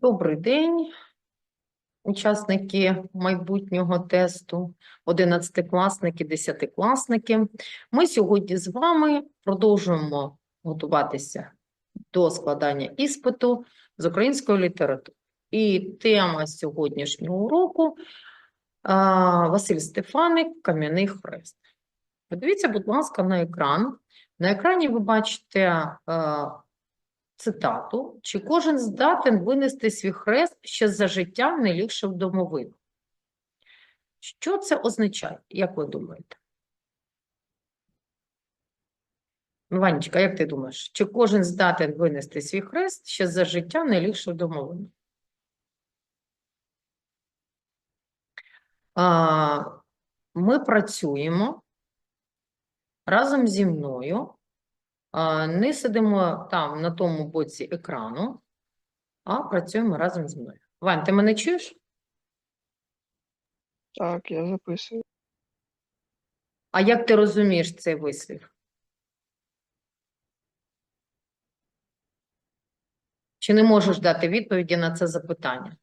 Добрий день, учасники майбутнього тесту, одинадцятикласники, десятикласники. Ми сьогодні з вами продовжуємо готуватися до складання іспиту з української літератури. І тема сьогоднішнього уроку Василь Стефаник «Кам'яний хрест». Подивіться, будь ласка, на екран. На екрані ви бачите цитату, чи кожен здатен винести свій хрест ще за життя не лігши в домовину. Що це означає, як ви думаєте? Ванечка, як ти думаєш, чи кожен здатен винести свій хрест ще за життя не лігши в домовину? Ми працюємо разом зі мною Не сидимо там на тому боці екрану, а працюємо разом зі мною. Вань, ти мене чуєш? Так, я записую. А як ти розумієш цей вислів? Чи не можеш дати відповіді на це запитання?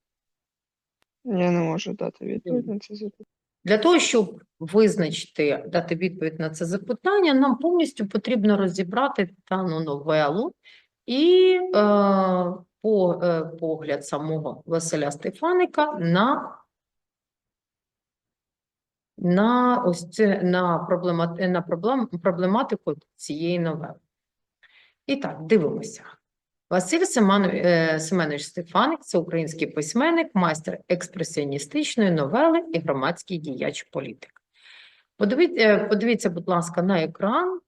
Я не можу дати відповідь на це запитання. Для того, щоб визначити, дати відповідь на це запитання, нам повністю потрібно розібрати дану новелу і е, по, е, погляд самого Василя Стефаника на, на, ось це, на, проблема, на проблем, проблематику цієї новели. І так, дивимося. Василь Семен- е, Семенович Стефаник це український письменник, майстер експресіоністичної новели і громадський діяч політик. Подивіться, е, подивіться, будь ласка, на екран.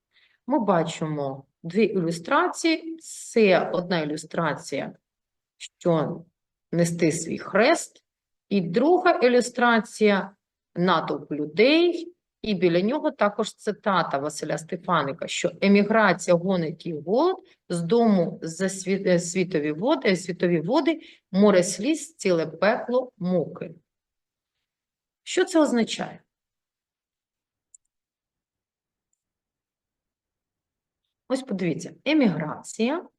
Ми бачимо дві ілюстрації. Це одна ілюстрація, що нести свій хрест, і друга ілюстрація натовп людей. І біля нього також цитата Василя Стефаника, що еміграція гонить і голод, з дому за е, світові води, світові води, море сліз, ціле пекло, муки. Що це означає? Ось подивіться, еміграція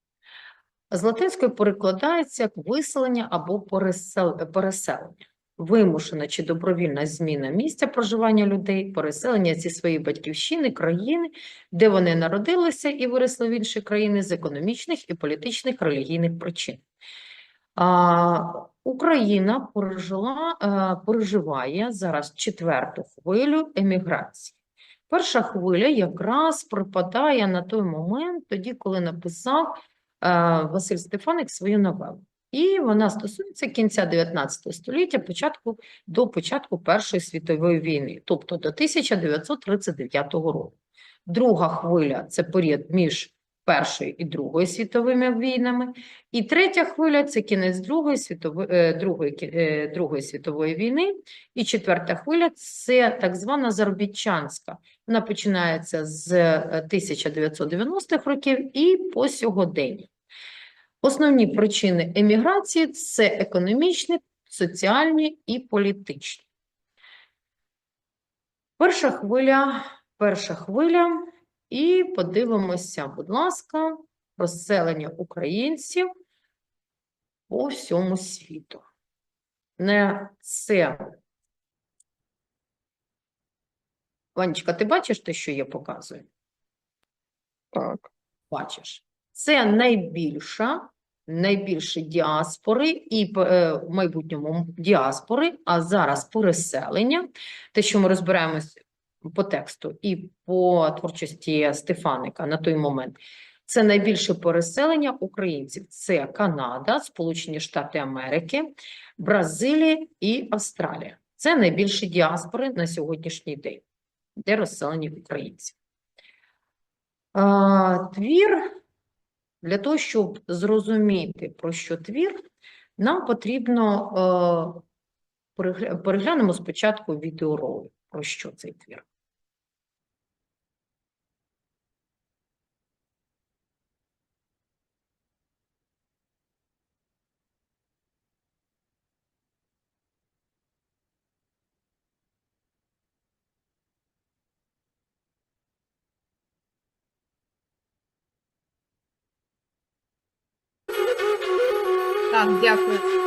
з латинської перекладається як виселення або переселення. Вимушена чи добровільна зміна місця проживання людей, переселення зі своєї батьківщини, країни, де вони народилися і виросли в інші країни з економічних і політичних релігійних причин. А, Україна пережила, е, переживає зараз четверту хвилю еміграції. Перша хвиля якраз припадає на той момент, тоді, коли написав е, Василь Стефаник свою новелу. І вона стосується кінця 19 століття, початку, до початку Першої світової війни, тобто до 1939 року. Друга хвиля – це період між Першою і Другою світовими війнами. І третя хвиля – це кінець Другої світової, е, Другої, е, Другої світової війни. І четверта хвиля – це так звана заробітчанська. Вона починається з е, 1990-х років і по сьогодення. Основні причини еміграції – це економічні, соціальні і політичні. Перша хвиля, перша хвиля, і подивимося, будь ласка, розселення українців по всьому світу. Не це. Ванечка, ти бачиш те, що я показую? Так, бачиш. Це найбільша, найбільші діаспори і е, в майбутньому діаспори, а зараз переселення. Те, що ми розбираємось по тексту і по творчості Стефаника на той момент. Це найбільше переселення українців. Це Канада, Сполучені Штати Америки, Бразилія і Австралія. Це найбільші діаспори на сьогоднішній день, де розселені українці. Твір для того, щоб зрозуміти, про що твір, нам потрібно е, переглянемо спочатку відеоролик, про що цей твір. Так, дякую.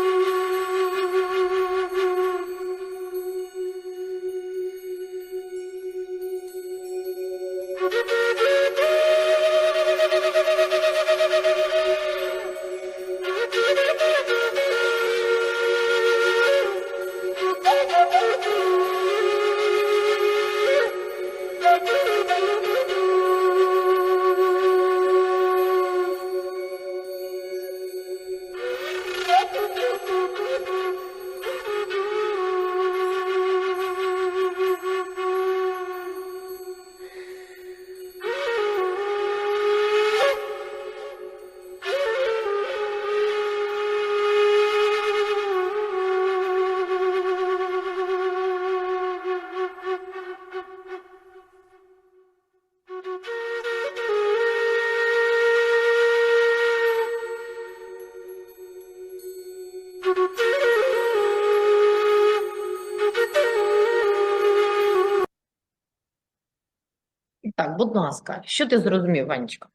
Будь ласка, що ти зрозумів, Ванечка?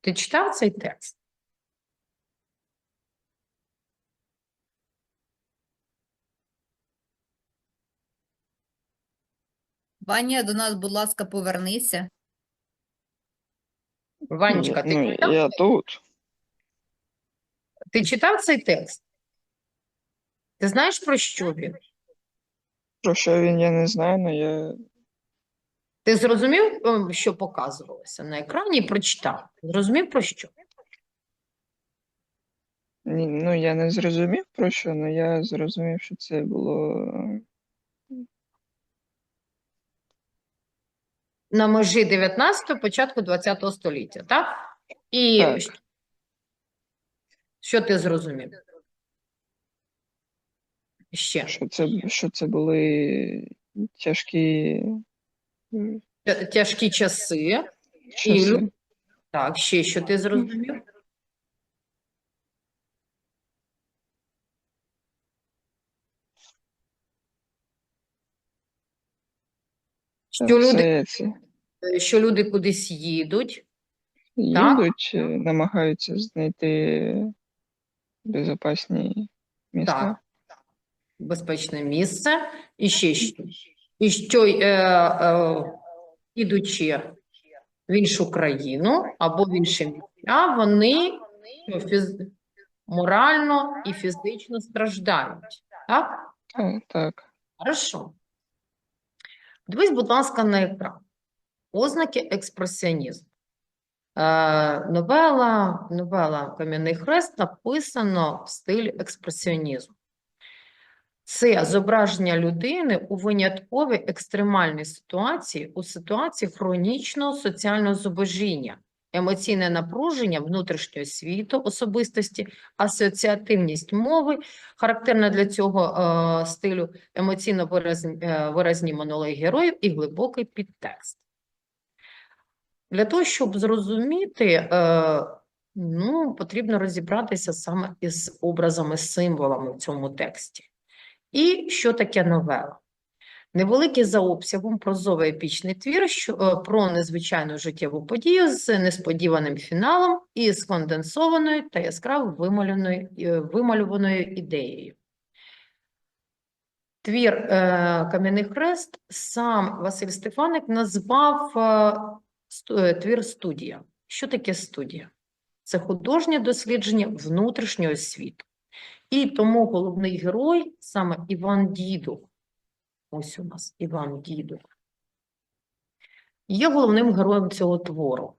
Ти читав цей текст? Ваня, до нас, будь ласка, повернися. Ванечка, ти Ну, читав? я тут. Ти читав цей текст? Ти знаєш про що він? Про що він, я не знаю, але я Ти зрозумів, ем, що показувалося на екрані, і прочитав? Зрозумів про що? ні, ну я не зрозумів про що, але я зрозумів, що це було На межі 19-го, початку 20-го століття, так? І Так. що ти зрозумів? Ще. що це, що це були тяжкі Тяжкі часи. часи. лю- Так, ще що ти зрозумів? Що люди, Це, що люди кудись їдуть, їдуть, е, намагаються знайти безпечні місця. так, безпечне місце, і ще. І що, е, е, ідучи в іншу країну або в інше місця, вони фіз... морально і фізично страждають. Так? Так, так. Хорошо. Дивись, будь ласка, на екран. Ознаки експресіонізму. Е, новела, новела Кам'яний хрест написано в стилі експресіонізму. Це зображення людини у винятковій екстремальній ситуації, у ситуації хронічного соціального зубожіння, емоційне напруження внутрішнього світу особистості, асоціативність мови, характерна для цього е, стилю емоційно виразні, е, виразні монологи героїв і глибокий підтекст. Для того, щоб зрозуміти, е, ну, потрібно розібратися саме із образами, символами в цьому тексті. І що таке новела? Невеликий за обсягом прозовий епічний твір що, е, про незвичайну життєву подію з несподіваним фіналом і сконденсованою та яскраво вималюваною, е, вималюваною ідеєю. Твір е, Кам'яний хрест сам Василь Стефаник назвав е, е, твір студія. Що таке студія? Це художнє дослідження внутрішнього світу. І тому головний герой саме Іван Дідух. Ось у нас Іван Дідух. Є головним героєм цього твору.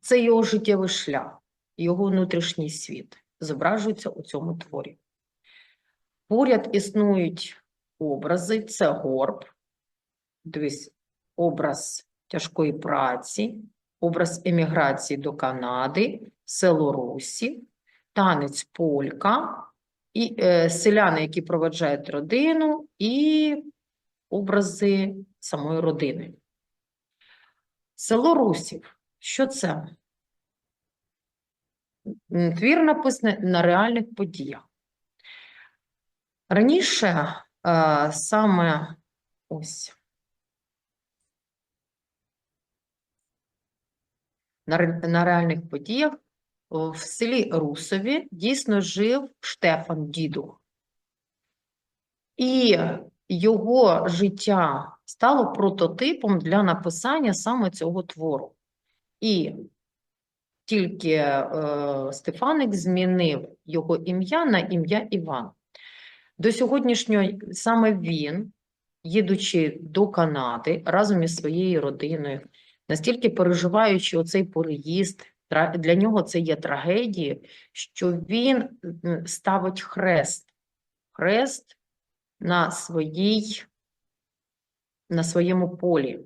Це його життєвий шлях, його внутрішній світ зображується у цьому творі. Поряд існують образи, це горб, дивись, образ тяжкої праці, образ еміграції до Канади, село Русі, танець полька, і е, селяни, які проведжають родину, і образи самої родини. Село Русів. Що це? Твір написаний на реальних подіях. Раніше е, саме ось на, реальних подіях в селі Русові дійсно жив Штефан Дідух. І його життя стало прототипом для написання саме цього твору. І тільки е, Стефаник змінив його ім'я на ім'я Іван. До сьогоднішнього саме він, їдучи до Канади разом із своєю родиною, настільки переживаючи оцей переїзд, для нього це є трагедією, що він ставить хрест, хрест на своїй, на своєму полі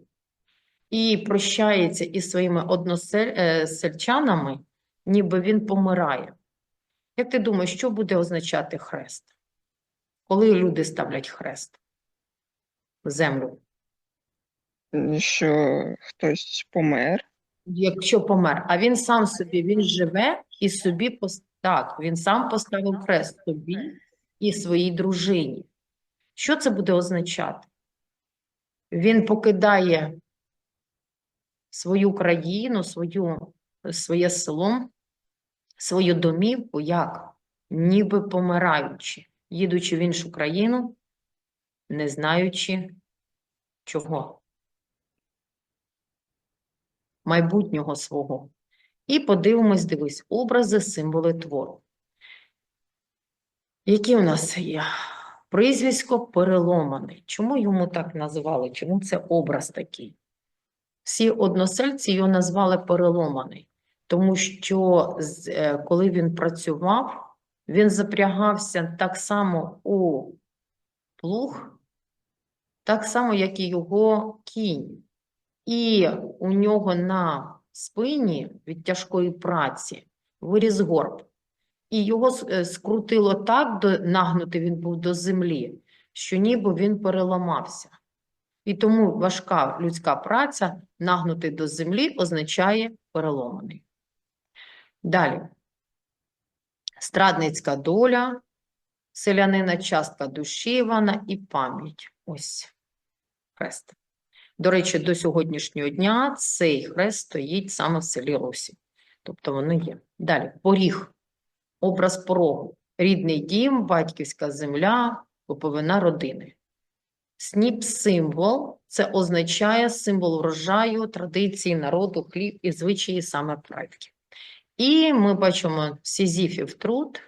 і прощається із своїми односельчанами, ніби він помирає. Як ти думаєш, що буде означати хрест? Коли люди ставлять хрест в землю? Що хтось помер, якщо помер, а він сам собі, він живе і собі пос- так, він сам поставив хрест собі і своїй дружині. Що це буде означати? Він покидає свою країну, свою, своє село, свою домівку, як ніби помираючи, їдучи в іншу країну, не знаючи чого. Майбутнього свого. І подивимось, дивись, образи, символи твору. Які у нас є? Прізвисько переломаний. Чому йому так назвали? Чому це образ такий? Всі односельці його назвали переломаний, тому що е, коли він працював, він запрягався так само у плуг, так само, як і його кінь. І у нього на спині від тяжкої праці виріс горб. І його е, скрутило так, нагнутий він був до землі, що ніби він переламався. І тому важка людська праця, нагнутий до землі, означає переломаний. Далі. Страдницька доля, селянина, частка душі Івана і пам'ять. Ось хрест. До речі, до сьогоднішнього дня цей хрест стоїть саме в селі Росі. Тобто воно є. Далі, поріг, образ порогу, рідний дім, батьківська земля, поповина родини. Сніп символ це означає символ врожаю, традиції народу, хліб і звичаї саме предків. І ми бачимо сізіфів труд,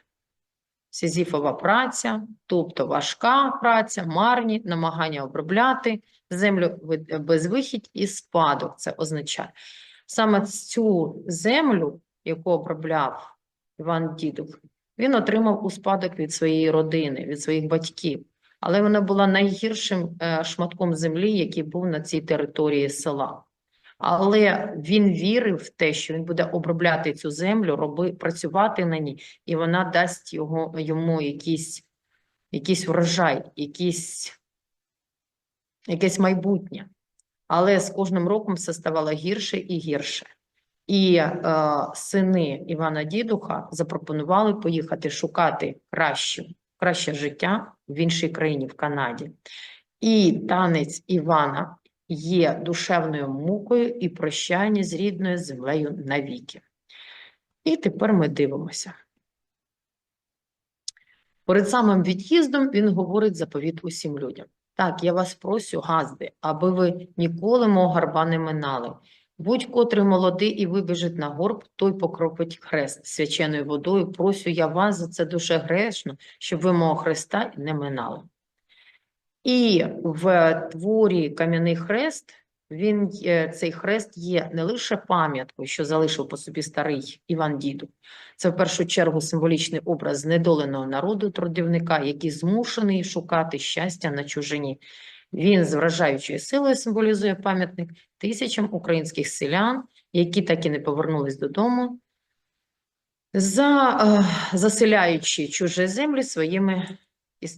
сізіфова праця, тобто важка праця, марні, намагання обробляти землю безвихідь і спадок. Це означає. Саме цю землю, яку обробляв Іван Дідух, він отримав у спадок від своєї родини, від своїх батьків. Але вона була найгіршим е, шматком землі, який був на цій території села. Але він вірив в те, що він буде обробляти цю землю, роби, працювати на ній, і вона дасть його, йому якийсь, якийсь врожай, якийсь, якесь майбутнє. Але з кожним роком все ставало гірше і гірше. І е, сини Івана Дідуха запропонували поїхати шукати кращу, краще життя в іншій країні, в Канаді. І танець Івана є душевною мукою і прощання з рідною землею навіки. І тепер ми дивимося. Перед самим від'їздом він говорить заповіт усім людям. Так, я вас просю, газди, аби ви ніколи мого гарба не минали. Будь-котрий молодий і вибіжить на горб, той покропить хрест свяченою водою. Просю я вас за це дуже грешно, щоб ви мого хреста не минали. І в творі Кам'яний хрест він, цей хрест є не лише пам'яткою, що залишив по собі старий Іван Дідух. Це в першу чергу символічний образ знедоленого народу трудівника, який змушений шукати щастя на чужині. Він з вражаючою силою символізує пам'ятник тисячам українських селян, які так і не повернулись додому, за, е, заселяючи чужі землі своїми,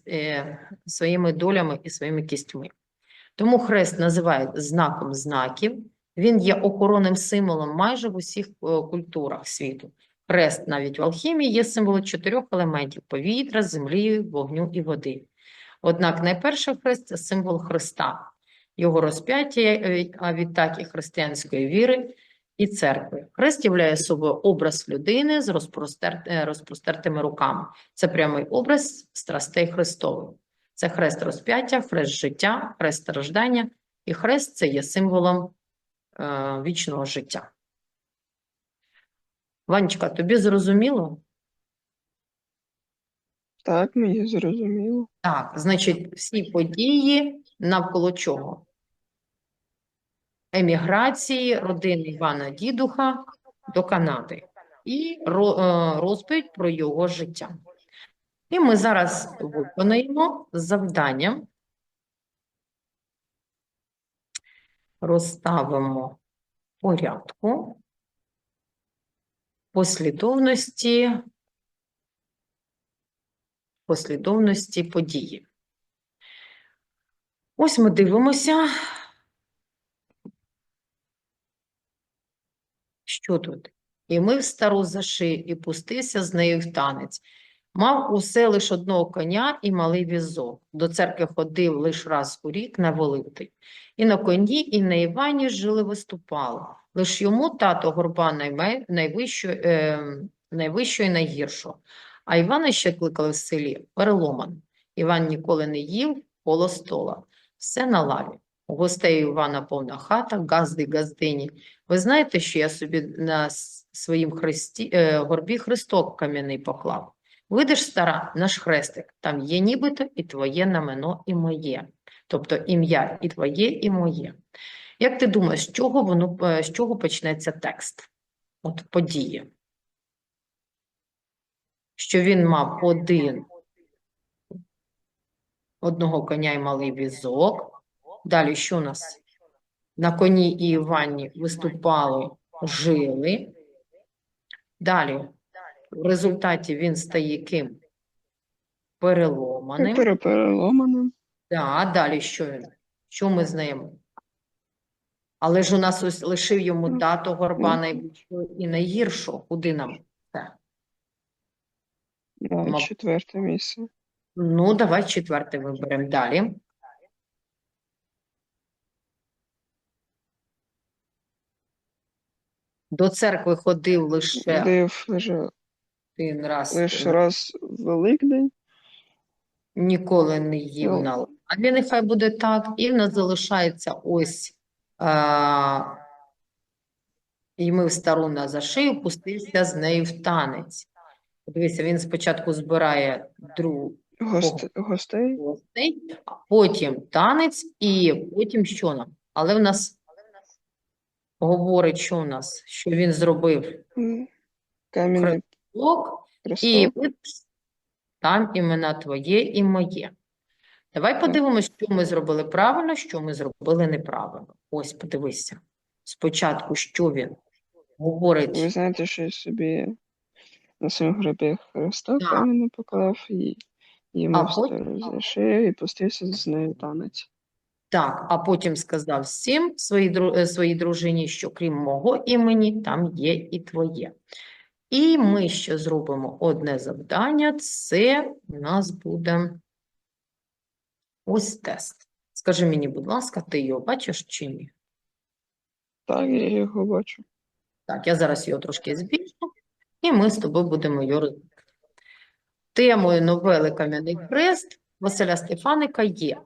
е, своїми долями і своїми кістьми. Тому хрест називають знаком знаків. Він є охоронним символом майже в усіх е, культурах світу. Хрест навіть в алхімії є символом чотирьох елементів: повітря, землі, вогню і води. Однак найперший хрест це символ Христа, його розп'яття, е, а відтак і християнської віри і церкви. Хрест являє собою образ людини з е, розпростертими руками. Це прямий образ страстей Христових. Це хрест розп'яття, хрест життя, хрест страждання, і хрест це є символом е, вічного життя. Ванечка, тобі зрозуміло? Так, мені зрозуміло. Так, значить, всі події навколо чого? Еміграції родини Івана Дідуха до Канади і е, розповідь про його життя. І ми зараз виконаємо завдання. Розставимо порядку послідовності послідовності події. Ось ми дивимося. Що тут? І мив стару за шию, і пустився з нею в танець. Мав усе лиш одного коня і малий візок. До церкви ходив лиш раз у рік на Великдень. І на коні, і на Івані жили виступали. Лиш йому тато горба найме- найвищого, е, найвищого і найгіршого. А Івана ще кликали в селі Переломан. Іван ніколи не їв коло стола. Все на лаві. У гостей Івана повна хата, газди газдині. Ви знаєте, що я собі на своїм хресті, е, горбі хресток кам'яний поклав? Видиш, стара, наш хрестик, там є нібито і твоє намено, і моє. Тобто ім'я і твоє, і моє. Як ти думаєш, з чого воно, е, з чого почнеться текст? От події. Що він мав один, одного коня і малий візок. Далі що у нас? На коні і Івані виступали, жили. Далі, в результаті він стає ким? Переломаним. Перепереломаним. Да, далі що він? Що ми знаємо? Але ж у нас ось лишив йому Ну, дату горба ну. найбільшого і найгіршого. Куди нам це? Да, четверте місце. Ну, давай четверте виберемо далі. До церкви ходив лише Ходив лише, один раз, лише раз Великдень. ніколи не їв Ну. на ладві, нехай буде так. І в нас залишається ось а, ймив стару на за шию, пустився з нею в танець. Дивися, він спочатку збирає друг, гостей. гостей, а потім танець і потім що нам? Але в нас говорить, що у нас, що він зробив м, Кам'яний блок і хресток. там імена твоє і моє. Давай подивимось, що ми зробили правильно, що ми зробили неправильно. Ось, подивися. Спочатку, що він говорить. Ви знаєте, що я собі на своєму гребі хресток Так. кам'яний поклав і йому за шию і пустився з нею танець. Так, а потім сказав всім своїй, е, своїй дружині, що крім мого імені, там є і твоє. І ми ще зробимо одне завдання. Це у нас буде ось тест. Скажи мені, будь ласка, ти його бачиш чи ні? Так, я його бачу. Так, я зараз його трошки збільшу, і ми з тобою будемо його розбирати. Темою новели Кам'яний хрест Василя Стефаника є.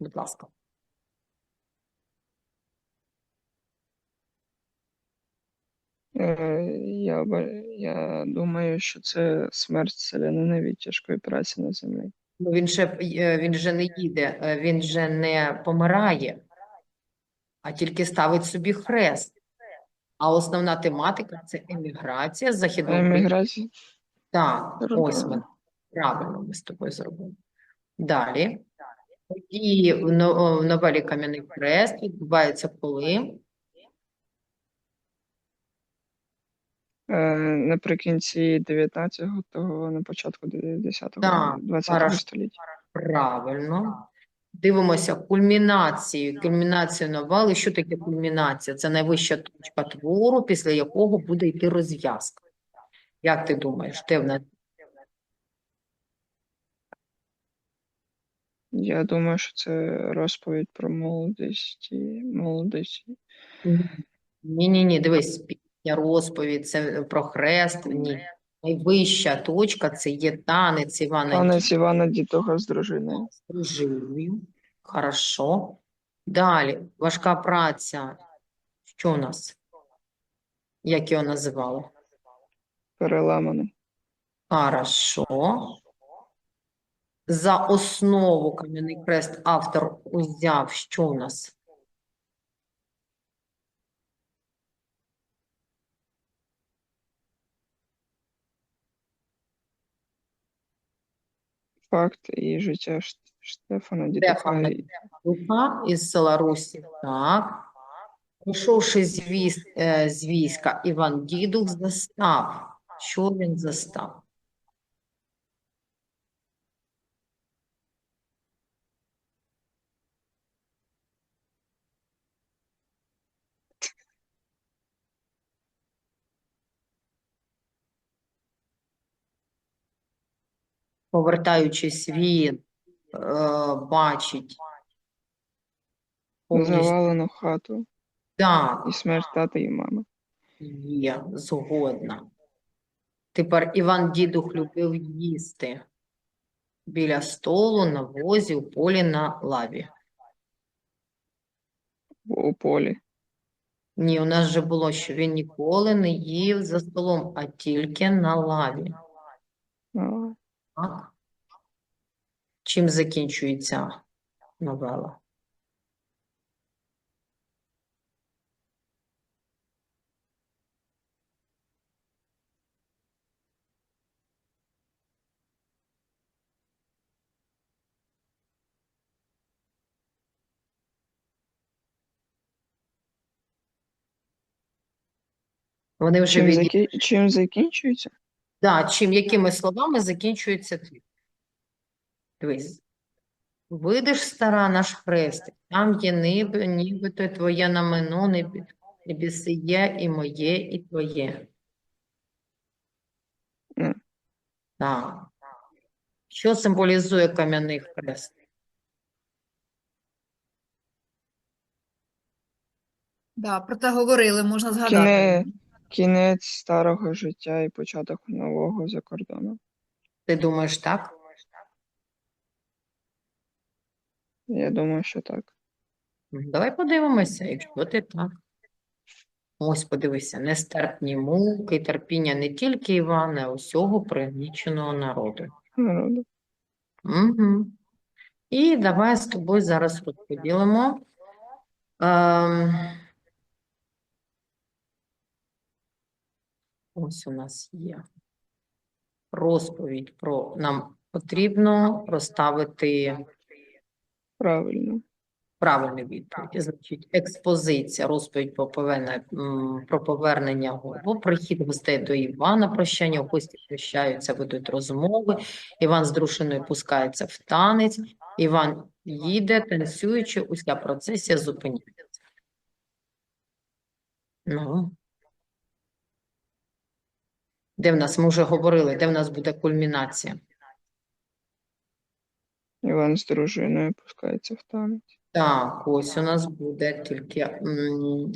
Будь ласка. Я, я думаю, що це смерть селянина від тяжкої праці на землі. Ну, він же, е, він же не їде, е, він же не помирає, а тільки ставить собі хрест. А основна тематика – це еміграція з Західного України. Еміграція. Так, ось ми. Правильно ми з тобою зробили. Далі. І в новелі Кам'яний хрест відбувається коли? Наприкінці 19-го, на початку 10-го, Так, 20-го хорошо. століття. Правильно. Дивимося кульмінацію. Кульмінацію новели. Що таке кульмінація? Це найвища точка твору, після якого буде йти розв'язка. Як ти думаєш, де? Я думаю, що це розповідь про молодість і молодість. Ні-ні-ні, дивись, пісня, розповідь, це про хрест. Ні. Найвища точка – це є танець Івана Танець Івана Дітога з дружиною. з дружиною. Хорошо. Далі. Важка праця. Що у нас? Як його називали? Переламаний. Хорошо. За основу Кам'яний Хрест автор узяв, що у нас? Факт і життя Штефана Дітоха. Стефана і- із села Русі. Так. Прийшовши з війська, Іван Дідух застав. Що він застав? Повертаючись, він е, бачить повністю, Завалену хату так, і смерть тата і мами. є, згодна. Тепер Іван Дідух любив їсти біля столу, на возі, у полі, на лаві. У у полі. Ні, у нас же було, що він ніколи не їв за столом, а тільки на лаві. А, Так? Чим закінчується новела? Вони вже Чим, від... Чим закінчується? Да, чим, якими словами закінчується твір? Дивись. Видиш, стара, наш хрестик, там є ниби, нібито твоє намено, небі, небісіє і моє, і твоє. Так. Що символізує кам'яний хрест? Да, про це говорили, можна згадати. Кіне... Кінець старого життя і початок нового за кордоном. Ти думаєш так? Я думаю, що так. Давай подивимося, якщо ти так. Ось подивися, нестерпні муки, терпіння не тільки Івана, а усього пригніченого народу. Народу. Угу. І давай з тобою зараз розподілимо. Ем... Ось у нас є розповідь про нам потрібно розставити Правильно. правильні відповіді. Значить, експозиція, розповідь про повернення, про повернення Гобу, прихід гостей до Івана, прощання, гості прощаються, ведуть розмови. Іван з дружиною пускається в танець. Іван їде, танцюючи, уся процесія зупиняється. Ну. Де в нас, ми вже говорили, де в нас буде кульмінація? Іван з дружиною пускається в танець. Так, ось у нас буде тільки. м,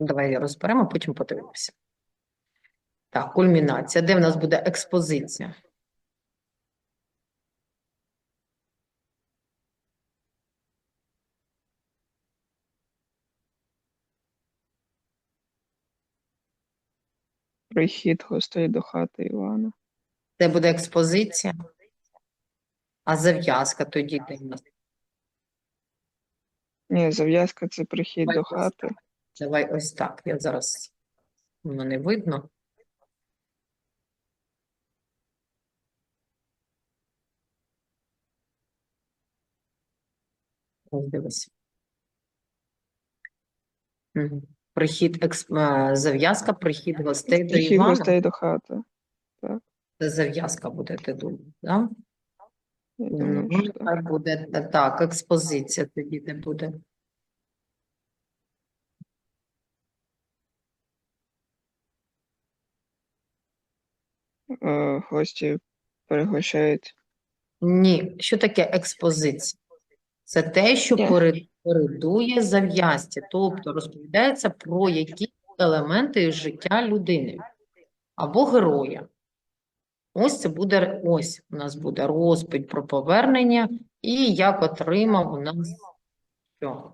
Давай розберемо, потім подивимося. Так, кульмінація. Де в нас буде експозиція? Прихід гостей до хати Івана. Де буде експозиція? А зав'язка тоді де в нас? Ні, зав'язка це прихід Давай до ось хати. Давай ось так. Я зараз воно не видно. Ось дивись. Мгм. Прихід екс... е, зав'язка, прихід гостей до Прихід Івана. гостей до хати. Це зав'язка буде, ти думаєш, да? Ну, думаю, ну, що так. буде так, експозиція тоді де буде. Е, Гості пригощають. Ні, що таке експозиція? Це те, що Ні. перед- передує зав'язці, тобто розповідається про якісь елементи життя людини або героя. Ось це буде, ось у нас буде розповідь про повернення і як отримав у нас що?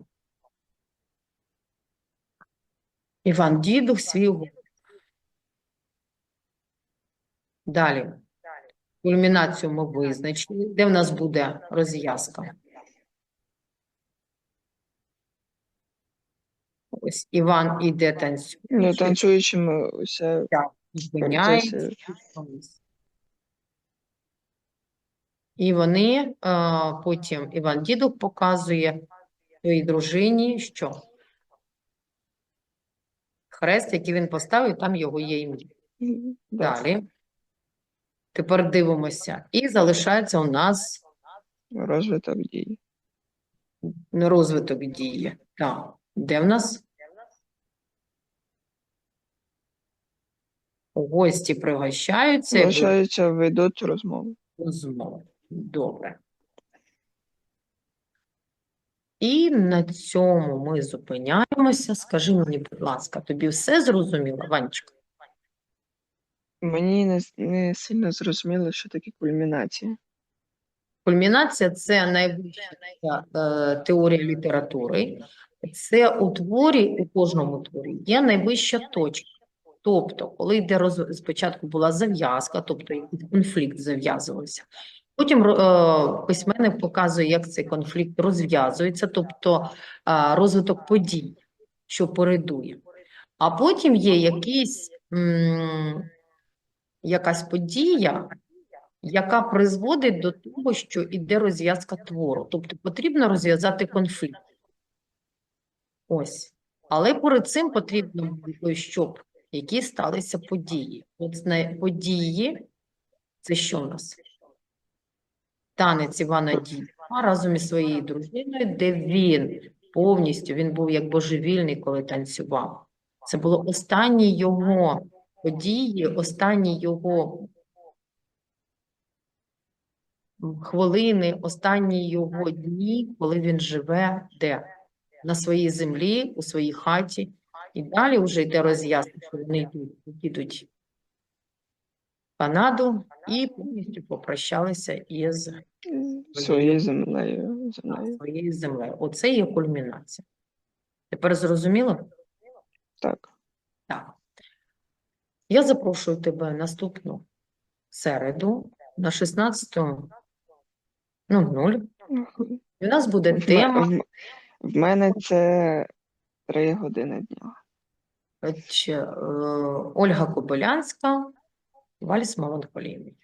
Іван Дідух свій. Далі. Кульмінацію ми визначили. Де в нас буде розв'язка? Ось Іван іде Ну, танцює, танцюючими уся зупиняється. І вони, а, потім Іван Дідух показує своїй дружині, що хрест, який він поставив, там його є ім'я. Далі. Тепер дивимося. І залишається у нас розвиток дій. розвиток дії. Так. Де в нас? Гості пригощаються і Залишаються, ведуть розмову. розмови. Добре. І на цьому ми зупиняємося. Скажи мені, будь ласка, тобі все зрозуміло, Ванечка? Мені не, не сильно зрозуміло, що таке кульмінація. Кульмінація це найвища е, теорія літератури. Це у творі, у кожному творі є найвища точка. Тобто, коли йде роз... спочатку була зав'язка, тобто конфлікт зав'язувався. Потім е, письменник показує, як цей конфлікт розв'язується, тобто е, розвиток подій, що передує. А потім є якийсь, якась подія, яка призводить до того, що іде розв'язка твору. Тобто потрібно розв'язати конфлікт. Ось. Але перед цим потрібно щоб які сталися події. От події це що в нас? Танець Івана Дідка разом із своєю дружиною, де він повністю, він був як божевільний, коли танцював. Це було останні його події, останні його хвилини, останні його дні, коли він живе де? На своїй землі, у своїй хаті. І далі вже йде роз'яснення, що вони йдуть, їдуть в Канаду і повністю попрощалися із Своєю землею. землею. своєю землею. Оце є кульмінація. Тепер зрозуміло? Так. Так. Я запрошую тебе наступну середу на 16.00. І у нас буде тема в мене це три години дня. Е, Ольга Кобилянська, Вальс меланхолійний.